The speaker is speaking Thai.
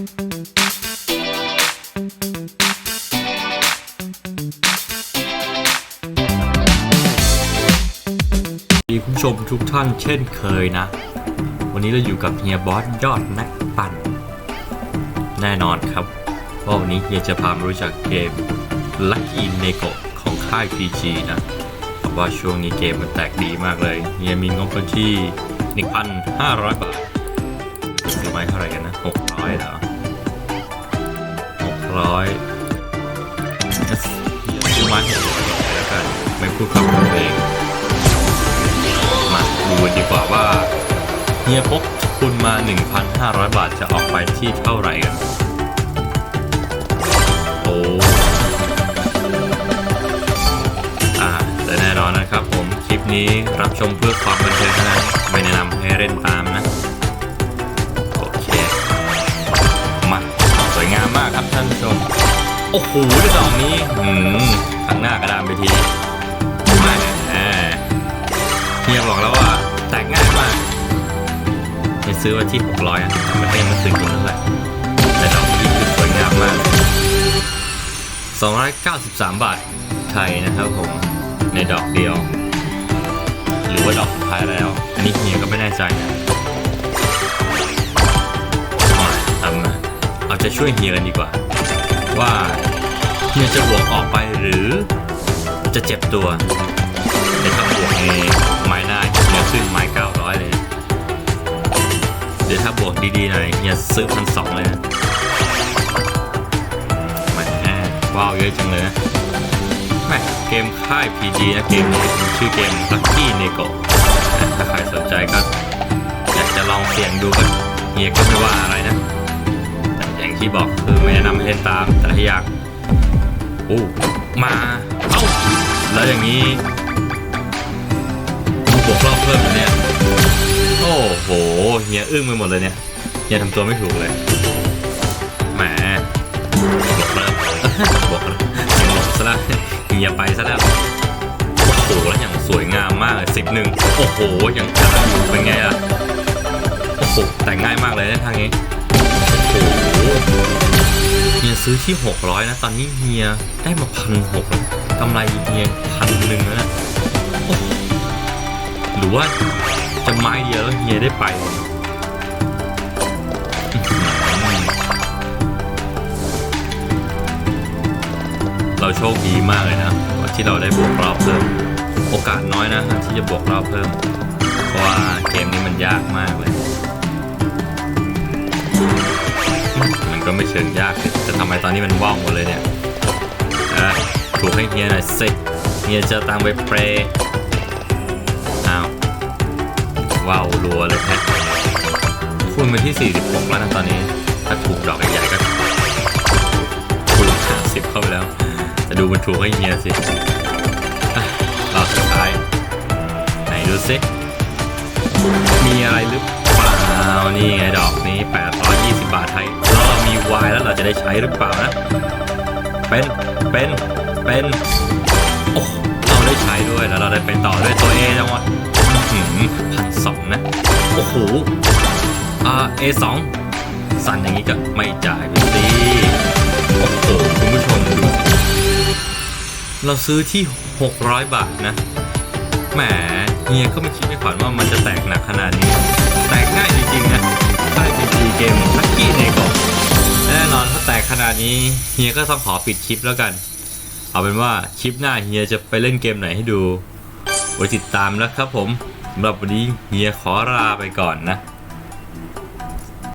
ดีคุณผู้ชมทุกท่านเช่นเคยนะ วันนี้เราอยู่กับเฮียบอสยอดนักปั่น แน่นอนครับว่าวันนี้เฮียจะพามารู้จักเกม Lucky n e g o ของค่าย PG นะเพราะว่าช่วงนี้เกมมันแตกดีมากเลยเฮียมีงบกันที่ 1,500 บาทซื้อไม้เท่าไหร่กันนะ 600เห ร้อ600ซื้อม้ให้แล้วกันไม่พูดคำตัวเองมาดูดีกว่าว่าเฮียพกทุนมา 1,500 บาทจะออกไปที่เท่าไหร่กันโอ้อ่าแต่แน่นอนนะครับผมคลิปนี้รับชมเพื่อความบันเทิงเท่านั้นไม่แนะนำให้เล่นตามนะ วยงามมากครับท่านผู้ชม โอ้โหดอกนี้หืมข้างหน้ากระดานไปทีมาแหมเฮียบอกแล้วว่าแตกง่ายมากเฮียซื้อมาที่ 600อะมันก็ยังไม่ถึงตรงนั้นแหละแต่ดอกนี้คือสวยงามมาก 293 บาทไทยนะครับผมในดอกเดียว หรือว่าดอกท้ายแล้ว อันนี้เฮียก็ไม่แน่ใจนะ จะช่วยเฮียกันดีกว่า ว่าเฮียจะบวกออกไปหรือ จะเจ็บตัวในถ้าบวกในไม้หน้าเฮียขึ้นไม้เก้าร้อยเลยเดี๋ยวถ้าบวกดีๆหน่อยเฮียซื้อพันสองเลยนะแหมว้าวเยอะจังเลยนะแหมเกมค่าย PG นะเกมนี้ชื่อเกม Lucky n e g o ถ้าใครสนใจก็อยากจะลองเสี่ยงดูก็เฮียก็ไม่ว่าอะไรนะ ที่บอกคือไม่แนะนำให้เล่นตามแต่ถ้าอยากโอ้มาเอ้าแล้วอย่างนี้บวกรอบเพิ่มเหรอเนี่ยโอ้โหเฮียอึ้งไปหมดเลยเนี่ยเฮียทำตัวไม่ถูกเลยแหมบวกเริ่มบวกเริ่มเฮียหลบซะแล้วเฮียไปซะแล้วโอ้โหแล้วอย่างสวยงามมากเลยสิบหนึ่งโอ้โหอย่างจัดอยู่เป็นไงล่ะโอ้โหแต่งง่ายมากเลยนะทางนี้ ซื้อที่ 600 นะ ตอนนี้เฮียได้มาพันหกกำไรเฮียพันหนึ่งแล้วหรือว่าจะไม้เดียวแล้วเฮียได้ไปเราโชคดีมากเลยนะที่เราได้บวกรอบเพิ่ม โอกาสน้อยนะที่จะบวกรอบเพิ่ม เพราะว่าเกมนี้มันยากมากเลย มันก็ไม่เชิงยากแต่ทำไมตอนนี้มันว่องหมดเลยเนี่ยถูกให้เฮียหน่อยสิเฮียจะตามไปเปรย์อ้าวว้าวรัวเลยแฮะคูณไปที่ 46 แล้วนะตอนนี้ ถ้าถูกดอกใหญ่ๆก็คูณ50เข้าไปแล้ว จะดูมันถูกให้เฮียสิอะรอบสุดท้าย ไหนดูสิมีอะไรหรือเปล่านี่ไงดอกนี้820 บาทไทยแล้วเรามีวายแล้วเราจะได้ใช้หรือเปล่านะ เป็น เป็น เป็นโอ้เราได้ใช้ด้วยแล้วเราได้ไปต่อด้วยตัวเอจังวะพันสองนะ โอ้โหอ่า A2 สั่นอย่างนี้ก็ไม่จ่ายไปสิโอ้โหคุณผู้ชมดูเราซื้อที่ 600 บาทนะแหมเฮียก็ไม่คิดไม่ฝันว่ามันจะแตกหนักขนาดนี้ แตกง่ายจริงๆนะ นี้เฮียก็ต้องขอปิดคลิปแล้วกัน เอาเป็นว่าคลิปหน้าเฮียจะไปเล่นเกมไหนให้ดูไว้ติดตามแล้วครับผมสำหรับวันนี้เฮียขอลาไปก่อนนะ